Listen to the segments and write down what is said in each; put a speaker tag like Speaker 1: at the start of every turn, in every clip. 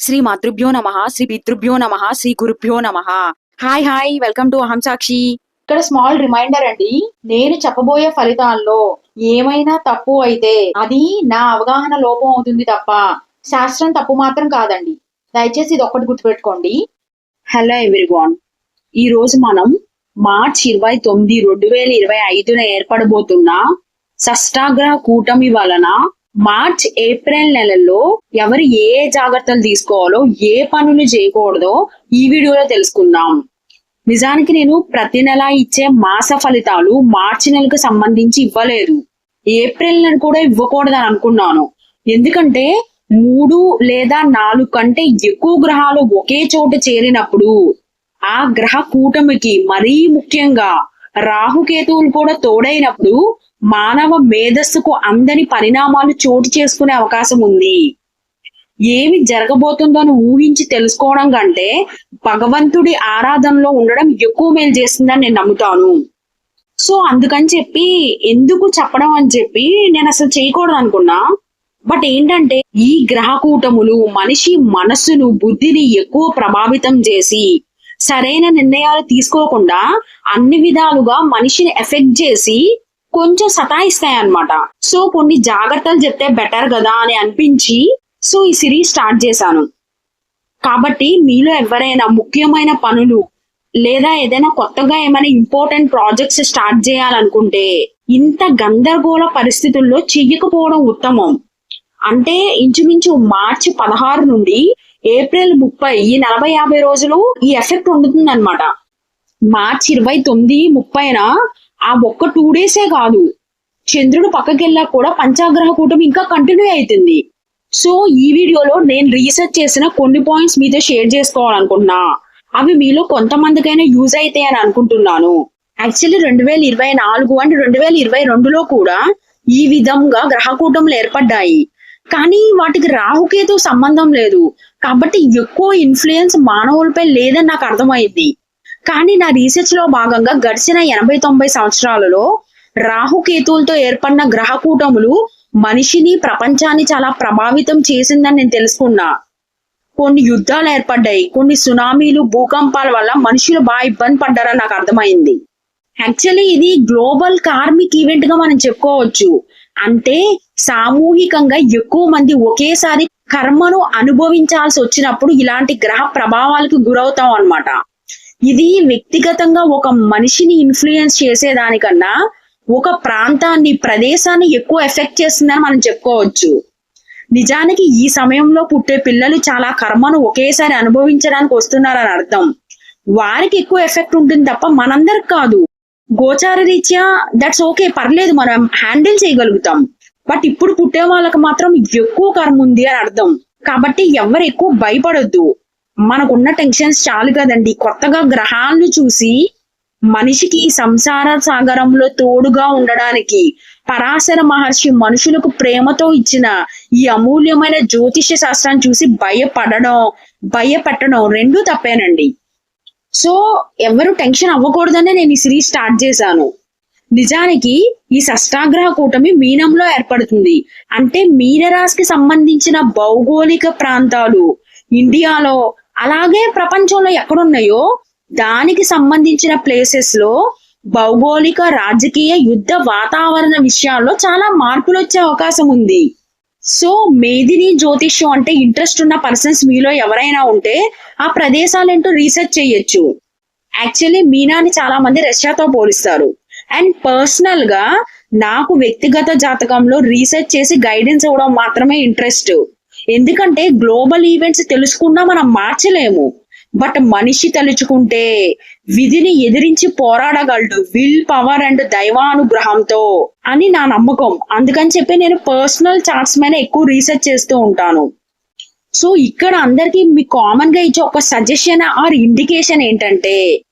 Speaker 1: శ్రీ మాతృభ్యో నమ శ్రీ పితృభ్యో నమ శ్రీ గురుభ్యో నమ. హాయ్ హాయ్ వెల్కమ్ టు అహం సాక్షి
Speaker 2: ఇక్కడ స్మాల్ రిమైండర్ అండి నేను చెప్పబోయే ఫలితాల్లో ఏమైనా తప్పు అయితే అది నా అవగాహన లోపం అవుతుంది తప్ప శాస్త్రం తప్పు మాత్రం కాదండి. దయచేసి ఇది ఒక్కటి గుర్తుపెట్టుకోండి.
Speaker 3: హలో ఎవ్రీవాన్ ఈ రోజు మనం మార్చ్ ఇరవై తొమ్మిది రెండు వేల ఇరవై ఐదున ఏర్పడబోతున్న షష్టాగ్రహ కూటమి వలన మార్చ్ ఏప్రిల్ నెలల్లో ఎవరు ఏ ఏ జాగ్రత్తలు తీసుకోవాలో ఏ పనులు చేయకూడదో ఈ వీడియోలో తెలుసుకుందాం. నిజానికి నేను ప్రతి నెల ఇచ్చే మాస ఫలితాలు మార్చి నెలకు సంబంధించి ఇవ్వలేదు. ఏప్రిల్ నెల కూడా ఇవ్వకూడదని అనుకున్నాను. ఎందుకంటే మూడు లేదా నాలుగు కంటే ఎక్కువ గ్రహాలు ఒకే చోట చేరినప్పుడు ఆ గ్రహ కూటమికి మరీ ముఖ్యంగా రాహుకేతువులు కూడా తోడైనప్పుడు మానవ మేధస్సుకు అందని పరిణామాలు చోటు చేసుకునే అవకాశం ఉంది. ఏమి జరగబోతుందో అని ఊహించి తెలుసుకోవడం కంటే భగవంతుడి ఆరాధనలో ఉండడం ఎక్కువ మేలు చేస్తుందని నేను నమ్ముతాను. సో అందుకని చెప్పి ఎందుకు చెప్పడం అని చెప్పి నేను అసలు చేయకూడదు అనుకున్నా. బట్ ఏంటంటే ఈ గ్రహ కూటములు మనిషి మనస్సును బుద్ధిని ఎక్కువ ప్రభావితం చేసి సరైన నిర్ణయాలు తీసుకోకుండా అన్ని విధాలుగా మనిషిని ఎఫెక్ట్ చేసి కొంచెం సతాయిస్తాయి అన్నమాట సో కొన్ని జాగ్రత్తలు చెప్తే బెటర్ కదా అని అనిపించి సో ఈ సిరీస్ స్టార్ట్ చేశాను. కాబట్టి మీలో ఎవరైనా ముఖ్యమైన పనులు లేదా ఏదైనా కొత్తగా ఏమైనా ఇంపార్టెంట్ ప్రాజెక్ట్స్ స్టార్ట్ చేయాలనుకుంటే ఇంత గందరగోళ పరిస్థితుల్లో చెయ్యకపోవడం ఉత్తమం. అంటే ఇంచుమించు మార్చి పదహారు నుండి ఏప్రిల్ ముప్పై ఈ నలభై యాభై రోజులు ఈ ఎఫెక్ట్ ఉంటుంది అనమాట మార్చి ఇరవై తొమ్మిది ముప్పైన ఆ ఒక్క టూ డేసే కాదు. చంద్రుడు పక్కకెళ్ళా కూడా పంచాగ్రహ కూటమి ఇంకా కంటిన్యూ అవుతుంది. సో ఈ వీడియోలో నేను రీసెర్చ్ చేసిన కొన్ని పాయింట్స్ మీతో షేర్ చేసుకోవాలనుకుంటున్నా. అవి మీలో కొంతమందికైనా యూజ్ అయితే అని అనుకుంటున్నాను. యాక్చువల్లీ రెండు వేల ఇరవై నాలుగు అండ్ రెండు వేల ఇరవై రెండులో కూడా ఈ విధంగా గ్రహకూటములు ఏర్పడ్డాయి. కానీ వాటికి రాహుకేతు సంబంధం లేదు. కాబట్టి ఎక్కువ ఇన్ఫ్లుయెన్స్ మానవులపై లేదని నాకు అర్థమైంది. కానీ నా రీసెర్చ్లో భాగంగా గడిచిన ఎనభై తొంభై సంవత్సరాలలో రాహుకేతువులతో ఏర్పడిన గ్రహ కూటములు మనిషిని ప్రపంచాన్ని చాలా ప్రభావితం చేసిందని నేను తెలుసుకున్నా. కొన్ని యుద్ధాలు ఏర్పడ్డాయి కొన్ని సునామీలు భూకంపాల వల్ల మనుషులు బాగా ఇబ్బంది పడ్డారని నాకు అర్థమైంది. యాక్చువల్లీ ఇది గ్లోబల్ కార్మిక్ ఈవెంట్గా మనం చెప్పుకోవచ్చు. అంటే సామూహికంగా ఎక్కువ మంది ఒకేసారి కర్మను అనుభవించాల్సి వచ్చినప్పుడు ఇలాంటి గ్రహ ప్రభావాలకు గురవుతాం అన్నమాట. ఇది వ్యక్తిగతంగా ఒక మనిషిని ఇన్ఫ్లుయెన్స్ చేసేదానికన్నా ఒక ప్రాంతాన్ని ప్రదేశాన్ని ఎక్కువ ఎఫెక్ట్ చేస్తుందని మనం చెప్పుకోవచ్చు. నిజానికి ఈ సమయంలో పుట్టే పిల్లలు చాలా కర్మను ఒకేసారి అనుభవించడానికి వస్తున్నారని అర్థం. వారికి ఎక్కువ ఎఫెక్ట్ ఉంటుంది తప్ప మనందరికి కాదు. గోచార రీత్యా దట్స్ ఓకే పర్లేదు మనం హ్యాండిల్ చేయగలుగుతాం. బట్ ఇప్పుడు పుట్టే వాళ్ళకి మాత్రం ఎక్కువ కర్మ ఉంది అని అర్థం. కాబట్టి ఎవరు ఎక్కువ భయపడొద్దు. మనకున్న టెన్షన్స్ చాలు కదండి. కొత్తగా గ్రహాలను చూసి మనిషికి ఈ సంసార సాగరంలో తోడుగా ఉండడానికి పరాశర మహర్షి మనుషులకు ప్రేమతో ఇచ్చిన ఈ అమూల్యమైన జ్యోతిష్య శాస్త్రాన్ని చూసి భయపడడం భయపెట్టడం రెండూ తప్పేనండి. సో ఎవరు టెన్షన్ అవ్వకూడదనే నేను ఈ సిరీస్ స్టార్ట్ చేశాను. నిజానికి ఈ షష్టాగ్రహ కూటమి మీనంలో ఏర్పడుతుంది. అంటే మీనరాశికి సంబంధించిన భౌగోళిక ప్రాంతాలు ఇండియాలో అలాగే ప్రపంచంలో ఎక్కడున్నాయో దానికి సంబంధించిన ప్లేసెస్లో భౌగోళిక రాజకీయ యుద్ధ వాతావరణ విషయాల్లో చాలా మార్పులు వచ్చే అవకాశం ఉంది. సో మేదిని జ్యోతిష్యం అంటే ఇంట్రెస్ట్ ఉన్న పర్సన్స్ మీలో ఎవరైనా ఉంటే ఆ ప్రదేశాలు ఏంటో రీసెర్చ్ చేయొచ్చు. యాక్చువల్లీ మీనాని చాలా మంది రష్యాతో పోలిస్తారు. అండ్ పర్సనల్గా నాకు వ్యక్తిగత జాతకంలో రీసెర్చ్ చేసి గైడెన్స్ ఇవ్వడం మాత్రమే ఇంట్రెస్ట్ ఎందుకంటే గ్లోబల్ ఈవెంట్స్ తెలుసుకున్నా మనం మార్చలేము. బట్ మనిషి తలుచుకుంటే విధిని ఎదిరించి పోరాడగలడు. విల్ పవర్ అండ్ దైవానుగ్రహంతో అని నా నమ్మకం. అందుకని చెప్పి నేను పర్సనల్ చార్ట్స్ మీద ఎక్కువ రీసెర్చ్ చేస్తూ ఉంటాను. సో ఇక్కడ అందరికీ మీ కామన్గా ఇచ్చే ఒక సజెషన్ ఆర్ ఇండికేషన్ ఏంటంటే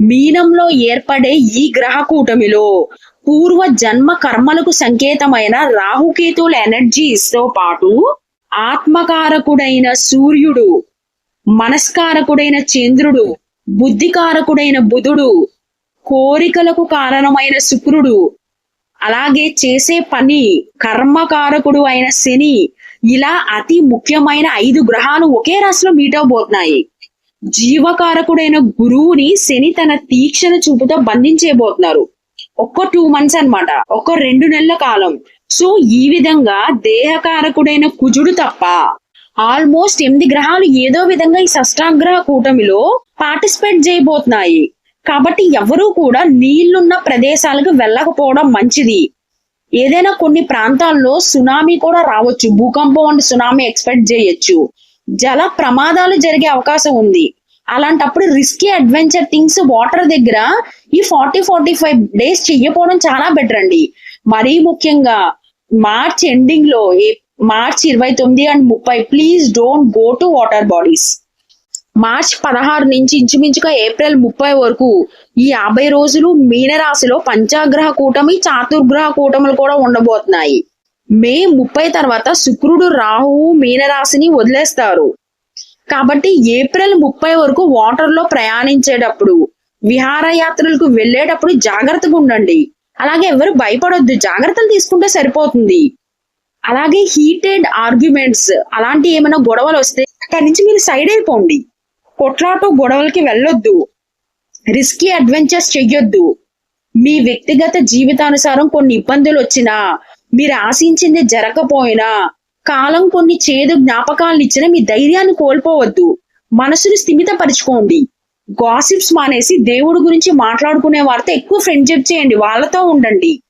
Speaker 3: మీనంలో ఏర్పడే ఈ గ్రహ కూటమిలో పూర్వ జన్మ కర్మలకు సంకేతమైన రాహుకేతువుల ఎనర్జీస్తో పాటు ఆత్మకారకుడైన సూర్యుడు మనస్కారకుడైన చంద్రుడు బుద్ధికారకుడైన బుధుడు కోరికలకు కారణమైన శుక్రుడు అలాగే చేసే పని కర్మకారకుడు అయిన శని. ఇలా అతి ముఖ్యమైన ఐదు గ్రహాలు ఒకే రాశిలో మీట్ అవబోతున్నాయి. జీవకారకుడైన గురువుని శని తన తీక్షణ చూపుతో బంధించేయబోతున్నారు. ఒక్క టూ మంత్స్ అన్నమాట. ఒక్క రెండు నెలల కాలం. సో ఈ విధంగా దేహకారకుడైన కుజుడు తప్ప ఆల్మోస్ట్ ఎనిమిది గ్రహాలు ఏదో విధంగా ఈ షష్టాగ్రహ కూటమిలో పార్టిసిపేట్ చేయబోతున్నాయి. కాబట్టి ఎవరూ కూడా నీళ్ళున్న ప్రదేశాలకు వెళ్ళకపోవడం మంచిది. ఏదైనా కొన్ని ప్రాంతాల్లో సునామీ కూడా రావచ్చు. భూకంపం అండ్ సునామీ ఎక్స్పెక్ట్ చేయొచ్చు. జల ప్రమాదాలు జరిగే అవకాశం ఉంది. అలాంటప్పుడు రిస్కీ అడ్వెంచర్ థింగ్స్ వాటర్ దగ్గర ఈ ఫార్టీ ఫార్టీ ఫైవ్ డేస్ చెయ్యపోవడం చాలా బెటర్ అండి. మరీ ముఖ్యంగా మార్చ్ ఎండింగ్లో ఏ- మార్చ్ ఇరవై తొమ్మిది అండ్ ముప్పై please don't go to water bodies March పదహారు నుంచి ఇంచుమించుగా ఏప్రిల్ ముప్పై వరకు ఈ యాభై రోజులు మీనరాశిలో పంచాగ్రహ కూటమి చాతుర్గ్రహ కూటములు కూడా ఉండబోతున్నాయి. మే ముప్పై తర్వాత శుక్రుడు రాహువు మీనరాశిని వదిలేస్తారు. కాబట్టి ఏప్రిల్ ముప్పై వరకు వాటర్లో ప్రయాణించేటప్పుడు విహారయాత్రలకు వెళ్ళేటప్పుడు జాగ్రత్తగా ఉండండి. అలాగే ఎవరు భయపడొద్దు జాగ్రత్తలు తీసుకుంటే సరిపోతుంది. అలాగే హీటెడ్ ఆర్గ్యుమెంట్స్ అలాంటి ఏమైనా గొడవలు వస్తే అక్కడి నుంచి మీరు సైడ్ అయిపోండి. కొట్లాట గొడవలకి వెళ్ళొద్దు. రిస్కీ అడ్వెంచర్స్ చెయ్యొద్దు. మీ వ్యక్తిగత జీవితానుసారం కొన్ని ఇబ్బందులు వచ్చినా మీరు ఆశించింది జరగకపోయినా కాలం కొన్ని చేదు జ్ఞాపకాలను ఇచ్చినా మీ ధైర్యాన్ని కోల్పోవద్దు. మనసును స్థిమితపరచుకోండి. గాసిప్స్ మానేసి దేవుడి గురించి మాట్లాడుకునే వారితో ఎక్కువ ఫ్రెండ్షిప్ చేయండి. వాళ్ళతో ఉండండి.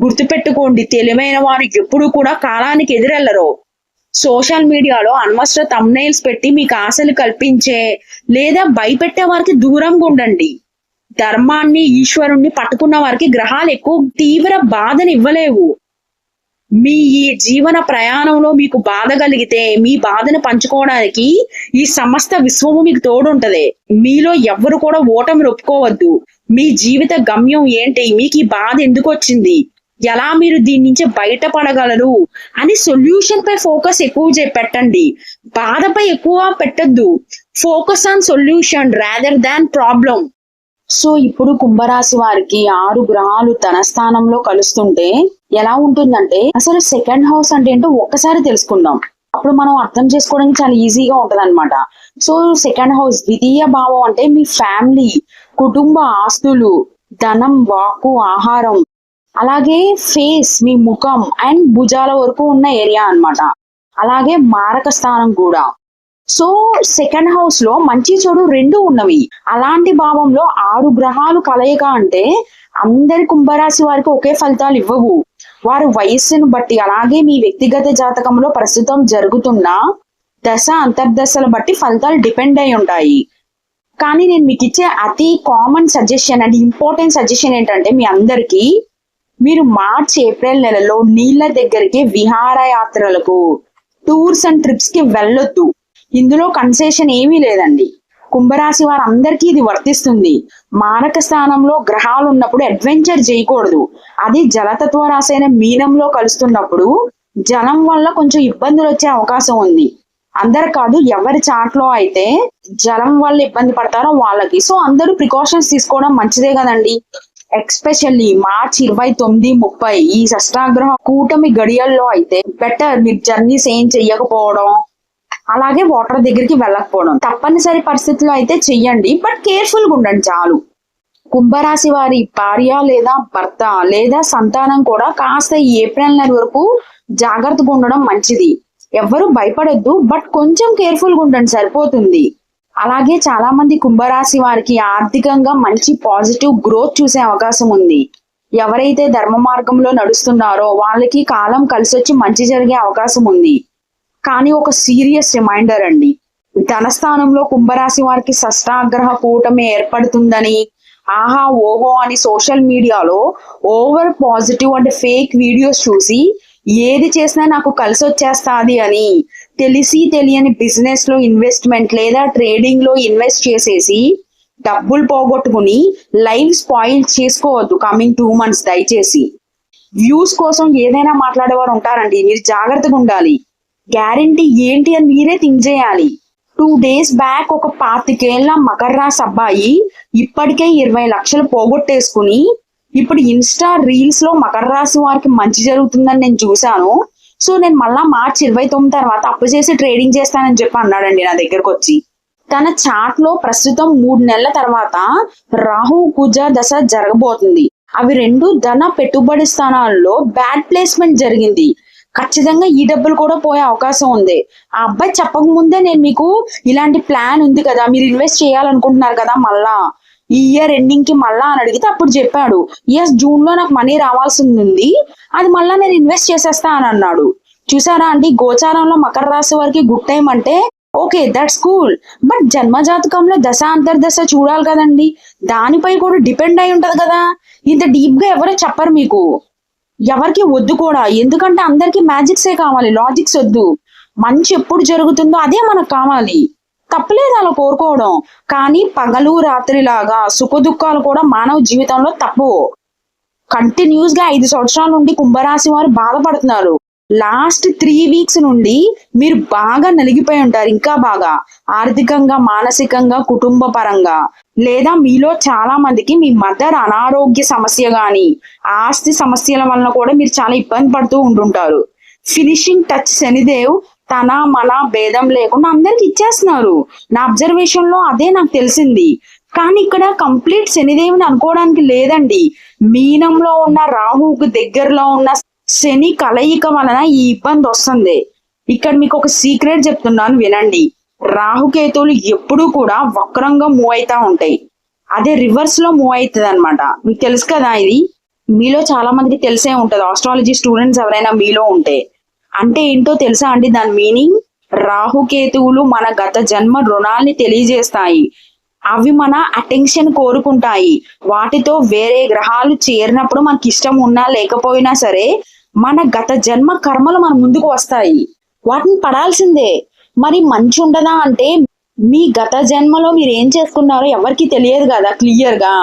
Speaker 3: గుర్తుపెట్టుకోండి. తెలివైన వారు ఎప్పుడు కూడా కాలానికి ఎదురెళ్ళరు. సోషల్ మీడియాలో అనవసర తమ్నైల్స్ పెట్టి మీకు ఆశలు కల్పించే లేదా భయపెట్టే వారికి దూరంగా ఉండండి. ధర్మాన్ని ఈశ్వరుణ్ణి పట్టుకున్న వారికి గ్రహాలు ఎక్కువ తీవ్ర బాధని ఇవ్వలేవు. మీ ఈ జీవన ప్రయాణంలో మీకు బాధ కలిగితే మీ బాధను పంచుకోవడానికి ఈ సమస్త విశ్వము మీకు తోడుంటది. మీలో ఎవ్వరు కూడా ఓటమి ఒప్పుకోవద్దు. మీ జీవిత గమ్యం ఏంటి? మీకు ఈ బాధ ఎందుకు వచ్చింది? ఎలా మీరు దీని నుంచి బయటపడగలరు? అని సొల్యూషన్ పై ఫోకస్ ఎక్కువ పెట్టండి. బాధపై ఎక్కువ పెట్టద్దు. Focus on solution rather than problem so ఇప్పుడు కుంభరాశి వారికి ఆరు గ్రహాలు తన స్థానంలో కలుస్తుంటే ఎలా ఉంటుందంటే అసలు సెకండ్ హౌస్ అంటే ఏంటో ఒక్కసారి తెలుసుకుందాం. అప్పుడు మనం అర్థం చేసుకోవడానికి చాలా ఈజీగా ఉంటది అనమాట సో సెకండ్ హౌస్ ద్వితీయ భావం అంటే మీ ఫ్యామిలీ కుటుంబ ఆస్తులు ధనం వాక్కు ఆహారం అలాగే ఫేస్ మీ ముఖం అండ్ భుజాల వరకు ఉన్న ఏరియా అన్నమాట. అలాగే మారక స్థానం కూడా. సో సెకండ్ హౌస్లో మంచి చెడు రెండు ఉన్నవి. అలాంటి భావంలో ఆరు గ్రహాలు కలయిక అంటే అందరి కుంభరాశి వారికి ఒకే ఫలితాలు ఇవ్వవు. వారు వయస్సును బట్టి అలాగే మీ వ్యక్తిగత జాతకంలో ప్రస్తుతం జరుగుతున్న దశ అంతర్దశల బట్టి ఫలితాలు డిపెండ్ అయి ఉంటాయి. కానీ నేను మీకు ఇచ్చే అతి common suggestion and important suggestion ఏంటంటే మీ అందరికీ మీరు మార్చ్ ఏప్రిల్ నెలలో నీళ్ళ దగ్గరికి విహారయాత్రలకు టూర్స్ అండ్ ట్రిప్స్కి వెళ్ళొద్దు. ఇందులో కన్సెషన్ ఏమీ లేదండి. కుంభరాశి వారందరికీ ఇది వర్తిస్తుంది. మారక స్థానంలో గ్రహాలు ఉన్నప్పుడు అడ్వెంచర్ చేయకూడదు. అది జలతత్వ రాశి అయిన మీనంలో కలుస్తున్నప్పుడు జలం వల్ల కొంచెం ఇబ్బందులు వచ్చే అవకాశం ఉంది. అందరు కాదు ఎవరి చాట్లో అయితే జలం వల్ల ఇబ్బంది పడతారో వాళ్ళకి. సో అందరూ ప్రికాషన్స్ తీసుకోవడం మంచిదే కదండి. ఎక్స్పెషల్లీ మార్చ్ ఇరవై తొమ్మిది ముప్పై ఈ షష్టాగ్రహ కూటమి గడియల్లో అయితే బెటర్ మీరు జర్నీస్ ఏం చెయ్యకపోవడం అలాగే వాటర్ దగ్గరికి వెళ్ళకపోవడం. తప్పనిసరి పరిస్థితుల్లో అయితే చెయ్యండి బట్ కేర్ఫుల్గా ఉండండి చాలు. కుంభరాశి వారి భార్య లేదా భర్త లేదా సంతానం కూడా కాస్త ఏప్రిల్ నెల వరకు జాగ్రత్తగా ఉండడం మంచిది. ఎవ్వరు భయపడొద్దు బట్ కొంచెం కేర్ఫుల్గా ఉండండి సరిపోతుంది. అలాగే చాలా మంది కుంభరాశి వారికి ఆర్థికంగా మంచి పాజిటివ్ గ్రోత్ చూసే అవకాశం ఉంది. ఎవరైతే ధర్మ మార్గంలో నడుస్తున్నారో వాళ్ళకి కాలం కలిసి వచ్చి మంచి జరిగే అవకాశం ఉంది. కానీ ఒక సీరియస్ రిమైండర్ అండి. ధనస్థానంలో కుంభరాశి వారికి షష్టాగ్రహ కూటమి ఏర్పడుతుందని ఆహా ఓహో అని సోషల్ మీడియాలో over positive and fake videos చూసి ఏది చేసినా నాకు కలిసి వచ్చేస్తాది అని తెలిసి తెలియని బిజినెస్లో ఇన్వెస్ట్మెంట్ లేదా ట్రేడింగ్లో ఇన్వెస్ట్ చేసేసి డబ్బులు పోగొట్టుకుని లైఫ్ స్పాయిల్ చేసుకోవద్దు కమింగ్ టూ మంత్స్ దయచేసి. వ్యూస్ కోసం ఏదైనా మాట్లాడేవారు ఉంటారండి. మీరు జాగ్రత్తగా ఉండాలి. గ్యారంటీ ఏంటి అని మీరే థింక్ చేయాలి. టూ డేస్ బ్యాక్ ఒక పాతికేళ్ళ మకర రాశి అబ్బాయి ఇప్పటికే ఇరవై లక్షలు పోగొట్టేసుకుని ఇప్పుడు ఇన్స్టా రీల్స్లో మకర రాశి వారికి మంచి జరుగుతుందని నేను చూశాను. సో నేను మళ్ళా మార్చ్ ఇరవై తొమ్మిది తర్వాత అప్పు చేసి ట్రేడింగ్ చేస్తానని చెప్పి అన్నాడండి నా దగ్గరకు వచ్చి. తన చాట్లో ప్రస్తుతం మూడు నెలల తర్వాత రాహు కుజ దశ జరగబోతుంది. అవి రెండు ధన పెట్టుబడి స్థానాల్లో బ్యాడ్ ప్లేస్మెంట్ జరిగింది. ఖచ్చితంగా ఈ డబ్బులు కూడా పోయే అవకాశం ఉంది. ఆ అబ్బాయి చెప్పక ముందే నేను మీకు ఇలాంటి ప్లాన్ ఉంది కదా మీరు ఇన్వెస్ట్ చేయాలనుకుంటున్నారు కదా మళ్ళా. ఈ ఇయర్ ఎండింగ్కి మళ్ళా అని అడిగితే అప్పుడు చెప్పాడు. ఎస్ జూన్లో నాకు మనీ రావాల్సింది. ఉంది అది మళ్ళా నేను ఇన్వెస్ట్ చేసేస్తా అని అన్నాడు. చూసారా అండి గోచారంలో మకర రాశి వారికి గుడ్ టైం అంటే ఓకే దట్స్ కూల్ బట్ జన్మ జాతకంలో దశ అంతర్దశ చూడాలి కదండి. దానిపై కూడా డిపెండ్ అయి ఉంటది కదా. ఇంత డీప్గా ఎవరు చెప్పరు మీకు. ఎవరికి వద్దు కూడా. ఎందుకంటే అందరికి మ్యాజిక్సే కావాలి లాజిక్స్ వద్దు. మంచి ఎప్పుడు జరుగుతుందో అదే మనకు కావాలి. తప్పలేదు అలా కోరుకోవడం. కానీ పగలు రాత్రి లాగా సుఖ దుఃఖాలు కూడా మానవ జీవితంలో తప్పు కంటిన్యూస్గా ఐదు సంవత్సరాల నుండి కుంభరాశి వారు బాధపడుతున్నారు. లాస్ట్ త్రీ వీక్స్ నుండి మీరు బాగా నలిగిపోయి ఉంటారు ఇంకా బాగా. ఆర్థికంగా మానసికంగా కుటుంబ పరంగా లేదా మీలో చాలా మందికి మీ మదర్ అనారోగ్య సమస్య గాని ఆస్తి సమస్యల వలన కూడా మీరు చాలా ఇబ్బంది పడుతూ ఉంటుంటారు. ఫినిషింగ్ టచ్ శనిదేవ్ తన మన భేదం లేకుండా అందరికి ఇచ్చేస్తున్నారు. నా అబ్జర్వేషన్లో అదే నాకు తెలిసింది. కానీ ఇక్కడ కంప్లీట్ శనిదేవుని అనుకోవడానికి లేదండి. మీనంలో ఉన్న రాహుకు దగ్గరలో ఉన్న శని కలయిక వలన ఈ ఇబ్బంది వస్తుంది. ఇక్కడ మీకు ఒక సీక్రెట్ చెప్తున్నాను వినండి. రాహుకేతువులు ఎప్పుడూ కూడా వక్రంగా మూవ్ అవుతా ఉంటాయి. అదే రివర్స్లో మూవ్ అవుతుంది అనమాట మీకు తెలుసు కదా ఇది? మీలో చాలా మందికి తెలిసే ఉంటది. ఆస్ట్రాలజీ స్టూడెంట్స్ ఎవరైనా మీలో ఉంటే. అంటే ఏంటో తెలుసా అండి దాని మీనింగ్ రాహుకేతువులు మన గత జన్మ రుణాల్ని తెలియజేస్తాయి. అవి మన అటెన్షన్ కోరుకుంటాయి. వాటితో వేరే గ్రహాలు చేరినప్పుడు మనకి ఇష్టం ఉన్నా లేకపోయినా సరే మన గత జన్మ కర్మలు మన ముందుకు వస్తాయి. వాటిని పడాల్సిందే. మరి మంచి ఉండదా అంటే మీ గత జన్మలో మీరు ఏం చేసుకున్నారో ఎవరికి తెలియదు కదా క్లియర్గా.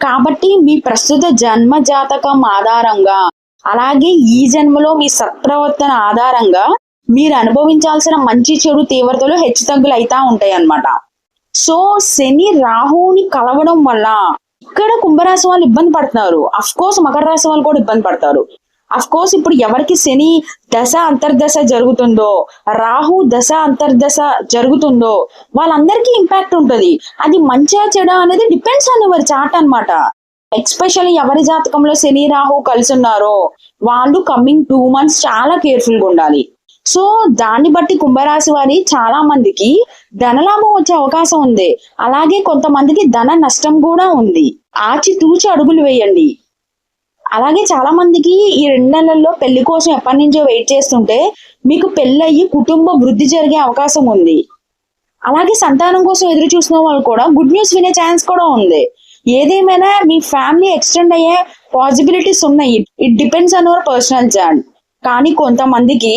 Speaker 3: కాబట్టి మీ ప్రస్తుత జన్మ జాతకం ఆధారంగా అలాగే ఈ జన్మలో మీ సత్ప్రవర్తన ఆధారంగా మీరు అనుభవించాల్సిన మంచి చెడు తీవ్రతలు హెచ్చుతగ్గులు అయితా ఉంటాయి అన్నమాట. సో శని రాహుని కలవడం వల్ల ఇక్కడ కుంభరాశి వాళ్ళు ఇబ్బంది పడుతున్నారు. అఫ్ కోర్స్ మకర రాశి వాళ్ళు కూడా ఇబ్బంది పడతారు. అఫ్ కోర్స్ ఇప్పుడు ఎవరికి శని దశ అంతర్దశ జరుగుతుందో రాహు దశ అంతర్దశ జరుగుతుందో వాళ్ళందరికీ ఇంపాక్ట్ ఉంటుంది. అది మంచిగా చెడ అనేది డిపెండ్స్ ఆన్ ఎవరి చాట్ అనమాట ఎక్స్పెషల్లీ ఎవరి జాతకంలో శని రాహు కలిసి ఉన్నారో వాళ్ళు కమింగ్ టూ మంత్స్ చాలా కేర్ఫుల్గా ఉండాలి. సో దాన్ని బట్టి కుంభరాశి వారి చాలా మందికి ధనలాభం వచ్చే అవకాశం ఉంది. అలాగే కొంతమందికి ధన నష్టం కూడా ఉంది. ఆచి తూచి అడుగులు వేయండి. అలాగే చాలా మందికి ఈ రెండు నెలల్లో పెళ్ళి కోసం ఎప్పటి నుంచో వెయిట్ చేస్తుంటే మీకు పెళ్ళయ్యి కుటుంబ వృద్ధి జరిగే అవకాశం ఉంది. అలాగే సంతానం కోసం ఎదురు చూసిన వాళ్ళు కూడా గుడ్ న్యూస్ వినే ఛాన్స్ కూడా ఉంది. ఏదేమైనా మీ ఫ్యామిలీ ఎక్స్టెండ్ అయ్యే పాసిబిలిటీస్ ఉన్నాయి. It depends on our personal John. కానీ కొంతమందికి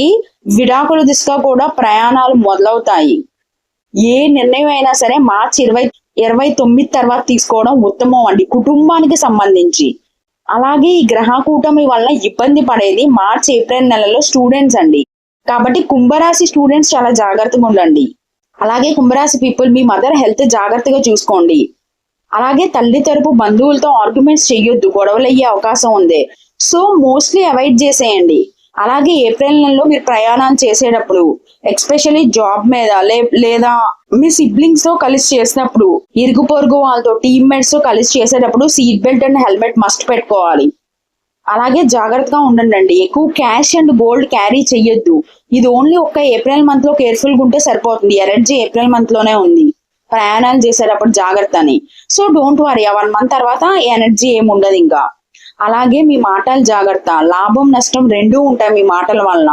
Speaker 3: విడాకుల దిశగా కూడా ప్రయాణాలు మొదలవుతాయి. ఏ నిర్ణయం అయినా సరే మార్చి ఇరవై ఇరవై తొమ్మిది తర్వాత తీసుకోవడం ఉత్తమం అండి. కుటుంబానికి సంబంధించి. అలాగే ఈ గ్రహ కూటమి వల్ల ఇబ్బంది పడేది మార్చ్ ఏప్రిల్ నెలలో స్టూడెంట్స్ అండి. కాబట్టి కుంభరాశి స్టూడెంట్స్ చాలా జాగ్రత్తగా ఉండండి. అలాగే కుంభరాశి పీపుల్ మీ మదర్ హెల్త్ జాగ్రత్తగా చూసుకోండి. అలాగే తల్లి తరపు బంధువులతో ఆర్గ్యుమెంట్స్ చేయొద్దు గొడవలు అయ్యే అవకాశం ఉంది. సో మోస్ట్లీ అవాయిడ్ చేసేయండి. అలాగే ఏప్రిల్ నెలలో మీరు ప్రయాణాలు చేసేటప్పుడు ఎక్స్పెషల్లీ జాబ్ మీద లే- లేదా మీ సిబ్లింగ్స్తో కలిసి చేసినప్పుడు ఇరుగు పొరుగు వాళ్ళతో టీమ్మేట్స్తో కలిసి చేసేటప్పుడు seat belt and helmet must పెట్టుకోవాలి. అలాగే జాగ్రత్తగా ఉండండి అండి ఎక్కువ క్యాష్ అండ్ గోల్డ్ క్యారీ చెయ్యొద్దు. ఇది ఓన్లీ ఒక్క ఏప్రిల్ మంత్లో కేర్ఫుల్గా ఉంటే సరిపోతుంది. ఎనర్జీ ఏప్రిల్ మంత్లోనే ఉంది. ప్రయాణాలు చేసేటప్పుడు జాగ్రత్త అని సో డోంట్ వరీ ఆ వన్ మంత్ తర్వాత ఎనర్జీ ఏమి ఉండదు ఇంకా. అలాగే మీ మాటలు జాగ్రత్త. లాభం నష్టం రెండూ ఉంటాయి మీ మాటల వలన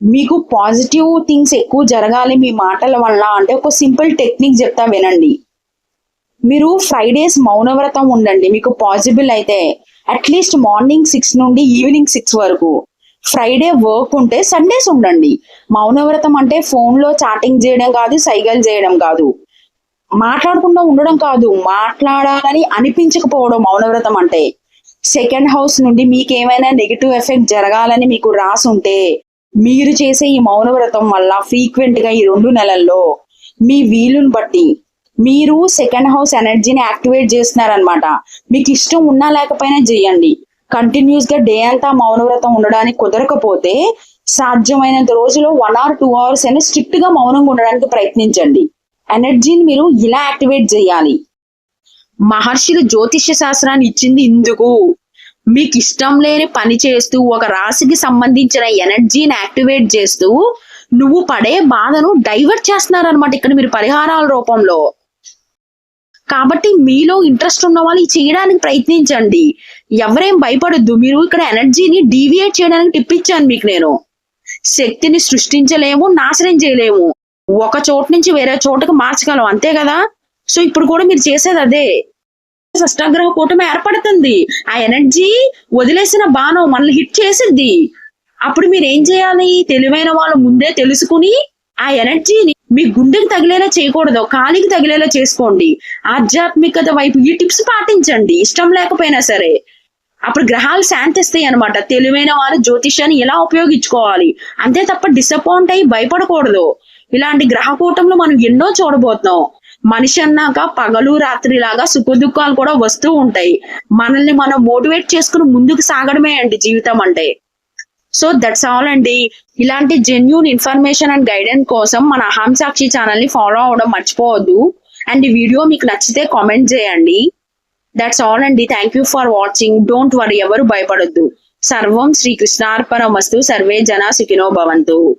Speaker 3: మీకు పాజిటివ్ థింగ్స్ ఎక్కువ జరగాలి మీ మాటల వల్ల అంటే ఒక సింపుల్ టెక్నిక్ చెప్తా వినండి. మీరు ఫ్రైడేస్ మౌనవ్రతం ఉండండి. మీకు పాసిబుల్ అయితే అట్లీస్ట్ మార్నింగ్ సిక్స్ నుండి ఈవినింగ్ సిక్స్ వరకు. ఫ్రైడే వర్క్ ఉంటే సండేస్ ఉండండి. మౌనవ్రతం అంటే ఫోన్లో చాటింగ్ చేయడం కాదు సైగలు చేయడం కాదు. మాట్లాడకుండా ఉండడం కాదు మాట్లాడాలని అనిపించకపోవడం మౌనవ్రతం అంటే. సెకండ్ హౌస్ నుండి మీకు ఏమైనా నెగిటివ్ ఎఫెక్ట్ జరగాలని మీకు రాసి ఉంటే మీరు చేసే ఈ మౌనవ్రతం వల్ల ఫ్రీక్వెంట్గా ఈ రెండు నెలల్లో మీ వీలుని బట్టి మీరు సెకండ్ హౌస్ ఎనర్జీని యాక్టివేట్ చేస్తున్నారనమాట మీకు ఇష్టం ఉన్నా లేకపోయినా చేయండి. కంటిన్యూస్గా డే అంతా మౌనవ్రతం ఉండడానికి కుదరకపోతే సాధ్యమైనంత రోజులో వన్ ఆర్ టూ అవర్స్ అయినా స్ట్రిక్ట్గా మౌనంగా ఉండడానికి ప్రయత్నించండి. ఎనర్జీని మీరు ఇలా యాక్టివేట్ చేయాలి. మహర్షులు జ్యోతిష్య శాస్త్రాన్ని ఇచ్చింది ఇందుకు. మీకు ఇష్టం లేని పని చేస్తూ ఒక రాశికి సంబంధించిన ఎనర్జీని యాక్టివేట్ చేస్తూ నువ్వు పడే బాధను డైవర్ట్ చేస్తున్నారనమాట ఇక్కడ మీరు పరిహారాల రూపంలో. కాబట్టి మీలో ఇంట్రెస్ట్ ఉన్న వాళ్ళు చేయడానికి ప్రయత్నించండి. ఎవరేం భయపడొద్దు. మీరు ఇక్కడ ఎనర్జీని డీవియేట్ చేయడానికి టిప్పించాను మీకు నేను. శక్తిని సృష్టించలేము నాశనం చేయలేము. ఒక చోటు నుంచి వేరే చోటుకు మార్చగలం అంతే కదా? సో ఇప్పుడు కూడా మీరు చేసేది అదే. సష్టాగ్రహ కూటమి ఏర్పడుతుంది. ఆ ఎనర్జీ వదిలేసిన బాణం మనల్ని హిట్ చేసిద్ది. అప్పుడు మీరు ఏం చేయాలి? తెలివైన వాళ్ళు ముందే తెలుసుకుని ఆ ఎనర్జీని మీ గుండెకి తగిలేలా చేయకూడదు. కాలికి తగిలేలా చేసుకోండి. ఆధ్యాత్మికత వైపు ఈ టిప్స్ పాటించండి. ఇష్టం లేకపోయినా సరే. అప్పుడు గ్రహాలు శాంతిస్తాయి అనమాట తెలివైన వారు జ్యోతిష్యాన్ని ఎలా ఉపయోగించుకోవాలి? అంతే తప్ప డిసప్పాయింట్ అయ్యి భయపడకూడదు. ఇలాంటి గ్రహ కూటంలో మనం ఎన్నో చూడబోతున్నాం. మనిషి అన్నాక పగలు రాత్రి లాగా సుఖదుఖాలు కూడా వస్తూ ఉంటాయి. మనల్ని మనం మోటివేట్ చేసుకుని ముందుకు సాగడమే అండి జీవితం అంటే. సో దట్స్ ఆల్ అండి. ఇలాంటి జెన్యున్ ఇన్ఫర్మేషన్ అండ్ గైడెన్స్ కోసం మన అహం సాక్షి ఛానల్ని ఫాలో అవడం మర్చిపోవద్దు. అండ్ ఈ వీడియో మీకు నచ్చితే కామెంట్ చేయండి. దట్స్ ఆల్ అండి. Thank you for watching don't worry ఎవరు భయపడొద్దు. సర్వం శ్రీకృష్ణార్పణమస్తు సర్వే జన సుఖినో భవంతు.